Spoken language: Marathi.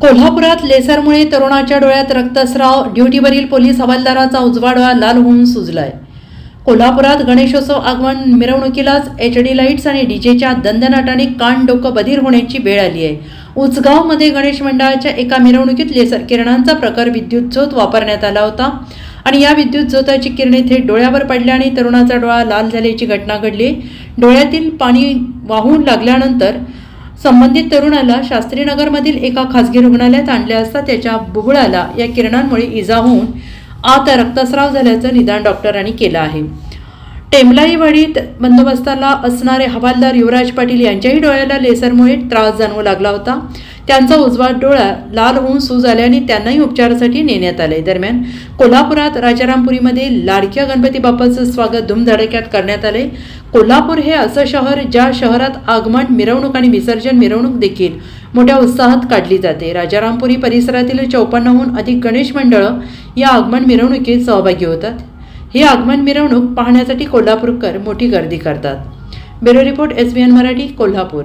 कोल्हापुरात लेसरमुळे तरुणाच्या डोळ्यात रक्तस्राव ड्युटीवरील पोलीस हवालदाराचा उजवा डोळा लाल होऊन सुजलाय. कोल्हापुरात गणेशोत्सव आगमन मिरवणुकीलाच एच डी लाईट्स आणि डीजेच्या दंदनाटाने कान डोकं बधीर होण्याची वेळ आली आहे. उचगावमध्ये गणेश मंडळाच्या एका मिरवणुकीत लेसर किरणांचा प्रकार विद्युत झोत वापरण्यात आला होता आणि या विद्युत झोताची किरणे थेट डोळ्यावर पडल्याने तरुणाचा डोळा लाल झाल्याची घटना घडली. डोळ्यातील पाणी वाहून लागल्यानंतर संबंधित तरुणाला शास्त्रीनगरमधील एका खासगी रुग्णालयात आणले असता त्याच्या बुबुळाला या किरणांमुळे इजा होऊन आत रक्तस्राव झाल्याचं निदान डॉक्टरांनी केलं आहे. टेमलाईवाडीत बंदोबस्ताला असणारे हवालदार युवराज पाटील यांच्याही डोळ्याला लेसरमुळे त्रास जाणवू लागला होता. त्यांचा उजवा डोळा लाल होऊन सूज आल्याने त्यांनाही उपचारासाठी नेण्यात आले. दरम्यान कोल्हापुरात राजारामपुरीमध्ये लाडक्या गणपती बाप्पाचं स्वागत धुमधडक्यात करण्यात आले. कोल्हापूर हे असं शहर ज्या शहरात आगमन मिरवणूक आणि विसर्जन मिरवणूक देखील मोठ्या उत्साहात काढली जाते. राजारामपुरी परिसरातील चौपन्नहून अधिक गणेश मंडळं या आगमन मिरवणुकीत सहभागी होतात. ही आगमन मिरवणूक पाहण्यासाठी कोल्हापूरकर मोठी गर्दी करतात. Bureau report S B N Marathi Kolhapur.